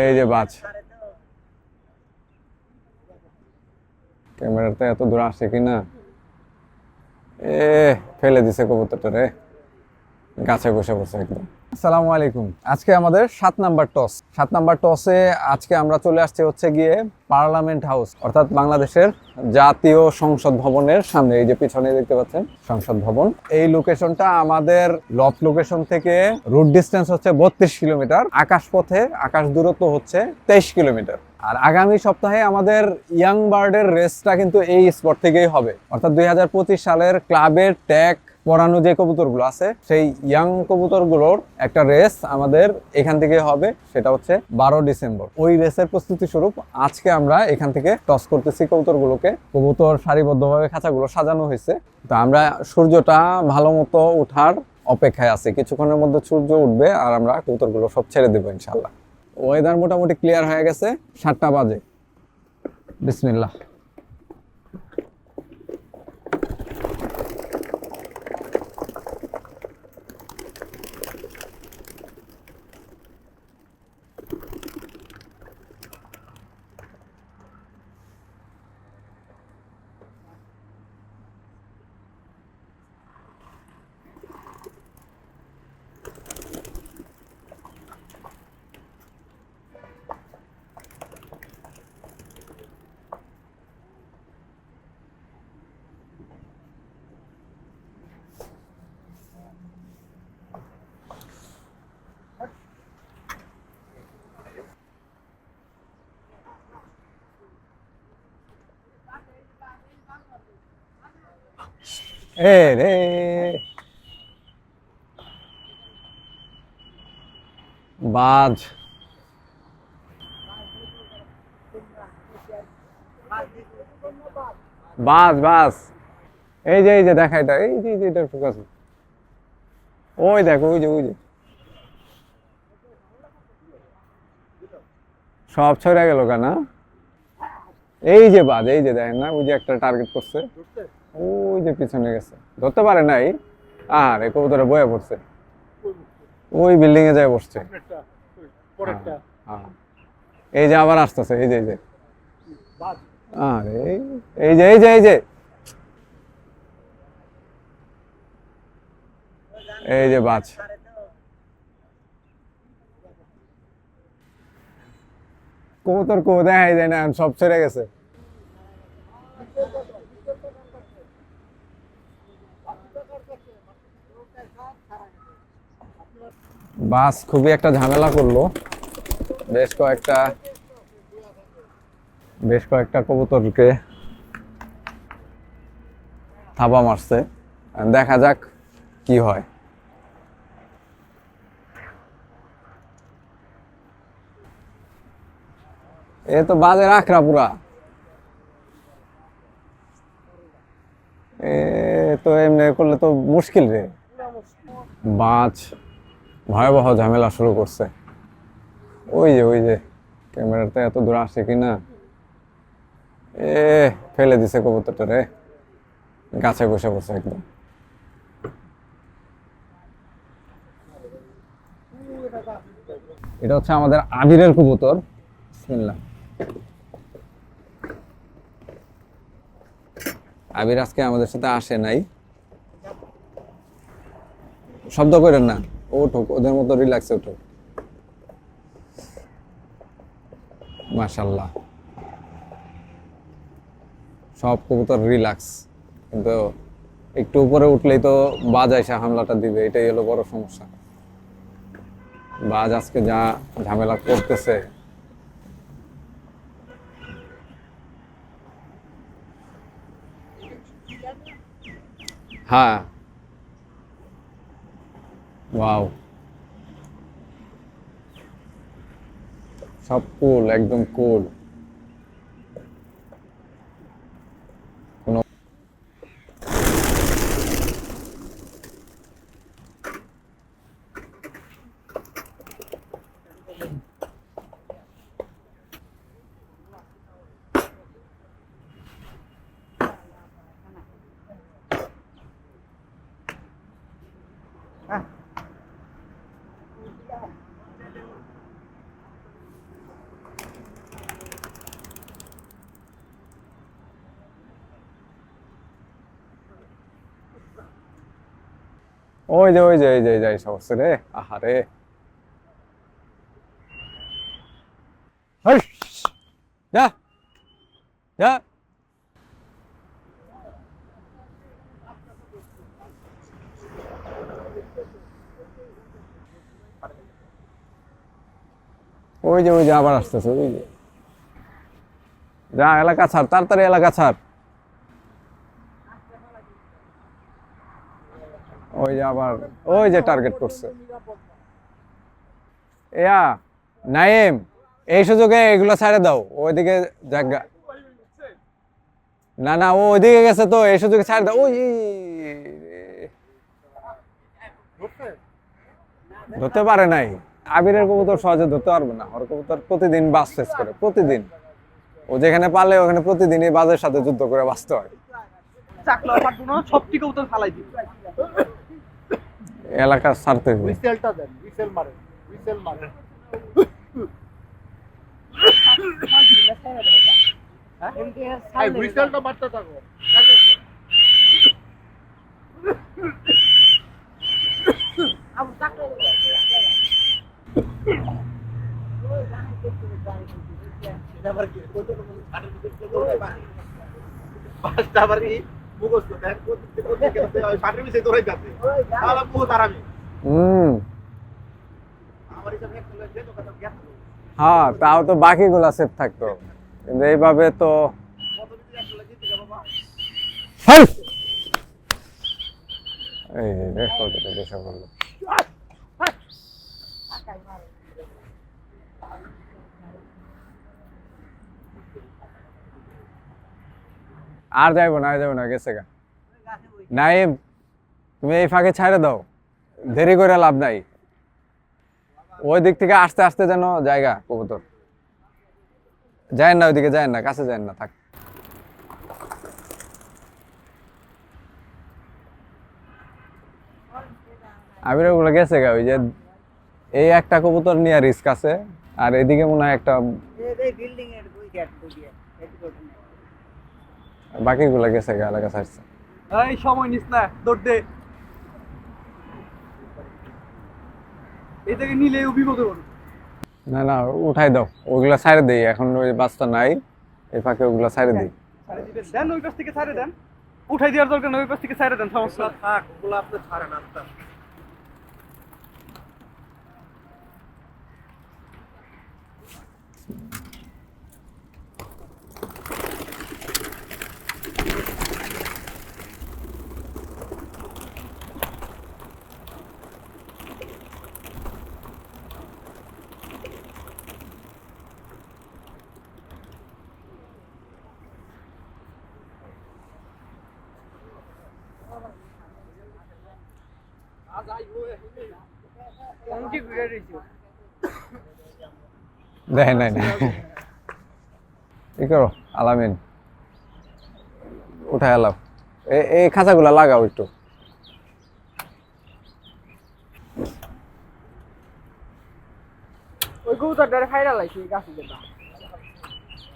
এই যে বাজ। ক্যামেরাতে এত দূর আসে কিনা? এ, ফেলে দিছে কবুতরটা রে। গাছে বসে বসে একদম। আসসালামু আলাইকুম। আজকে আমাদের সাত নাম্বার টস। সাত নাম্বার টসে আজকে আমরা চলে আসছি হচ্ছে গিয়ে পার্লামেন্ট হাউস অর্থাৎ বাংলাদেশের জাতীয় সংসদ ভবনের সামনে, এই যে পিছনে দেখতে পাচ্ছেন, সংসদ ভবন। এই লোকেশনটা আমাদের লফ লোকেশন থেকে রুট ডিস্টেন্স হচ্ছে বত্রিশ কিলোমিটার আকাশ পথে আকাশ দূরত্ব হচ্ছে তেইশ কিলোমিটার আর আগামী সপ্তাহে আমাদের ইয়াং বার্ডের রেসটা কিন্তু এই স্পট থেকেই হবে। অর্থাৎ দুই সালের ক্লাবের ট্যাগ পরানো যে কবুতরগুলো আছে, সেই ইয়াং কবুতরগুলোর একটা রেস আমাদের এখান থেকে হবে, সেটা হচ্ছে বারো ডিসেম্বর। ওই রেসের প্রস্তুতি স্বরূপ আজকে আমরা এখান থেকে টস করতেছি কবুতরগুলোকে। কবুতর সারিবদ্ধভাবে খাঁচাগুলো সাজানো হয়েছে। তো আমরা সূর্যটা ভালো মতো ওঠার অপেক্ষায় আছি। কিছুক্ষণের মধ্যে সূর্য উঠবে আর আমরা কবুতরগুলো সব ছেড়ে দেবো ইনশাল্লাহ ওয়েদার মোটামুটি ক্লিয়ার হয়ে গেছে সাতটা বাজে। বিসমিল্লাহ। এ রে বাজ। বাস বাস এই যে এই যে, দেখা এটা। এই যে এটা ফোকাস ওই দেখো, ওই যে ওই যে। সব ছড়ে গেল কেনা? এই যে, বাজ, এই যে, দেখেন না, ওই যে একটা টার্গেট করছে। ওই যে পিছনে গেছে। ধরতে পারে নাই। আর এই কবুতরে বয়ে পড়ছে। ওই বিল্ডিং এ যায় বসছে। এই যে আবার আসতেছে এই যে এই যে। আরে এই যে এই যে এই যে। এই যে বাজ। কবুতর কো দেখাই যায় না সব ছেড়ে গেছে। বাস খুবই একটা ঝামেলা করল। বেশ কয়েকটা বেশ কয়েকটা কবুতরকে থাবা মারছে। দেখা যাক কি হয়। এ তো বাজে আখড়া পুরা। এ তো এমনি করলে তো মুশকিল রে। বাজ। ভয়াবহ ঝামেলা শুরু করছে। ওই যে ওই যে ক্যামেরাতে এত দূর আসে কি না এ, ফেলে দিছে কবুতরটা রে। গাছে বসে বসে একদম। এটা হচ্ছে আমাদের আবিরের কবুতর। আবির আজকে আমাদের সাথে আসে নাই। শব্দ করেন না। ওঠুক, ওদের মতো রিল্যাক্সে উঠুক। মাশাল্লাহ সব কবুতর রিল্যাক্স কিন্তু একটু উপরে উঠলেই তো বাজ এসে হামলাটা দিবে, এটাই হলো বড় সমস্যা। বাজ আজকে যা ঝামেলা করতেছে। হ্যাঁ। ওয়াও সব কুল একদম কুল ওই যে ওই যে ওই যে, এই যে রে। আহারে যা যা। ওই যে ওই যে, আবার আসতেছে, ওই যে। যা, এলাকা ছাড়, তাড়াতাড়ি এলাকা ছাড়। ওই যে আবার, ওই যে টার্গেট করছে। ইয়া নাইম, এই সুযোগে এগুলো ছাড়ে দাও, ওইদিকে জায়গা। না না, ও ওইদিকে গেছে তো, এই সুযোগে ছাড়ে দাও। ওই, ধরতে পারে নাই। আবিরের কবুতর সহজে ধরতে পারবে না, ওর কবুতর প্রতিদিন বাস শেষ করে, প্রতিদিন। ও যেখানে পালে, ওখানে প্রতিদিনই বাজের সাথে যুদ্ধ করে বাঁচতে হয়। চাকলা পাঠবো না সব থেকে উত্তর ফালাই দিই এলাকা ছাড়তে হবে। হুইসেলটা দেন হুইসেল মারেন হুইসেল মারেন। হুইসেলটা মারতে থাকো? পাঁচটা আবার মুখস্থ দেখ হ্যাঁ তাও তো বাকিগুলা সেফ থাকতো। কিন্তু এইভাবে তো! এই আর যাইবো না যাইবো না, গেছে গা। নাইম তুমি এই ফাঁকে ছাড়ে দাও দেরি করে লাভ নাই ওই দিক থেকে আস্তে আস্তে যেন জায়গা কবুতর যায় না ওইদিকে যায় না কাছে যায় না থাক আমির ওগুলো গেছে গা ওই যে এই একটা কবুতর নিয়ে রিস্ক আছে আর এদিকে মনে হয় একটা বাকিগুলো গেছে গা এলাকা ছাড়ছে এই সময় নিস না দৌড় দে। এটাকে থেকে নিলে ও বিপদে পড়বে। না না উঠাই দাও ওগুলা ছাড়ে দেই এখন ওই বাসটা নাই এই ফাঁকে ওগুলা ছাড়ে দেই। দেন ওই পাশ থেকে ছাড়ে দেন। উঠাই দেওয়ার দরকার নেই ওই পাশ থেকে ছাড়ে দেন সমস্যা থাক ওগুলো আপনি ছাড়েন আস্তে দেখেন নাই না করো? আলামিন। উঠাই আলাও এই খাঁচাগুলা লাগাও একটু। ওই কবুতরটারে খাইরা লাইছে গাছে যেটা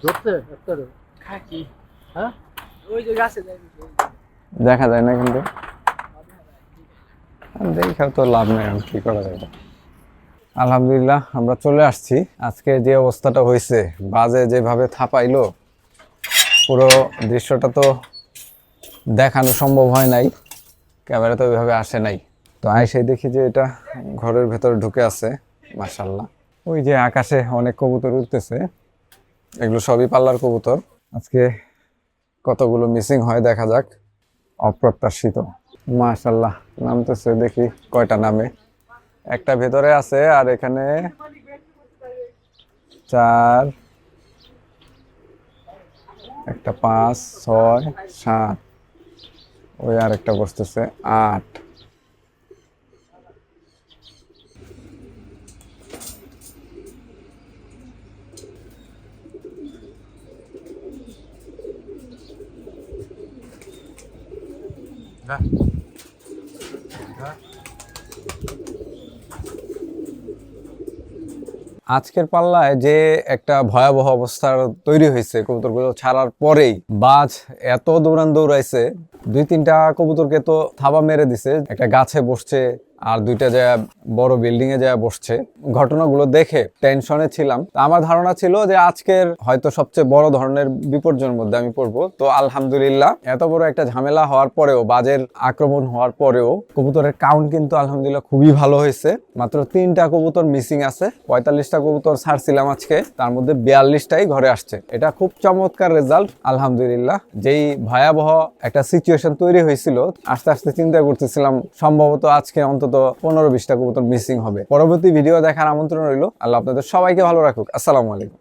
ধরছে একটা খাকি হ্যাঁ? ওই যে গাছে দেখা যায় না কিন্তু। দেখাও তো লাভ নেই এখন কি করা যাবে। আলহামদুলিল্লাহ, আমরা চলে আসছি। আজকে যে অবস্থাটা হয়েছে, বাজে যেভাবে থাপাইলো, পুরো দৃশ্যটা তো দেখানো সম্ভব হয় নাই। ক্যামেরা তো ওইভাবে আসে নাই। তো আইসে দেখি যে এটা ঘরের ভেতরে ঢুকে আছে মার্শাল্লাহ ওই যে আকাশে অনেক কবুতর উঠতেছে, এগুলো সবই পাল্লার কবুতর। আজকে কতগুলো মিসিং হয় দেখা যাক, অপ্রত্যাশিত। মাশাল্লাহ নামতেছে দেখি কয়টা নামে। একটা ভেতরে আছে আর এখানে চার, একটা পাঁচ, ছয়, সাত, ওই আর একটা বসতেছে আট। আজকের পাল্লায় যে একটা ভয়াবহ অবস্থার তৈরি হয়েছে কবুতরগুলো ছাড়ার পরেই বাজ এত দৌড়ান দৌড়াইছে, দুই তিনটা কবুতরকে তো থাবা মেরে দিছে, একটা গাছে বসছে আর দুইটা যা বড় বিল্ডিং এ যা বসছে, ঘটনাগুলো দেখে টেনশনে ছিলাম। আমার ধারণা ছিল যে আজকের হয়তো সবচেয়ে বড় ধরনের বিপর্যয়ের মধ্যে আমি পড়ব। তো আলহামদুলিল্লাহ, এত বড় একটা ঝামেলা হওয়ার পরেও, বাজের আক্রমণ হওয়ার পরেও, কবুতরের কাউন্ট কিন্তু আলহামদুলিল্লাহ খুবই ভালো হয়েছে। মাত্র তিনটা কবুতর মিসিং আছে, পঁয়তাল্লিশটা কবুতর ছাড়ছিলাম আজকে, তার মধ্যে বিয়াল্লিশটাই ঘরে আসছে। এটা খুব চমৎকার রেজাল্ট আলহামদুলিল্লাহ। যেই ভয়াবহ একটা সিচুয়েশন তৈরি হয়েছিল, আস্তে আস্তে চিন্তা করতেছিলাম, সম্ভবত আজকে অন্তত পনেরো বিশটা কবুতর মিসিং হবে। পরবর্তী ভিডিও দেখার আমন্ত্রণ রইল। আল্লাহ আপনাদের সবাইকে ভালো রাখুক। আসসালামু আলাইকুম।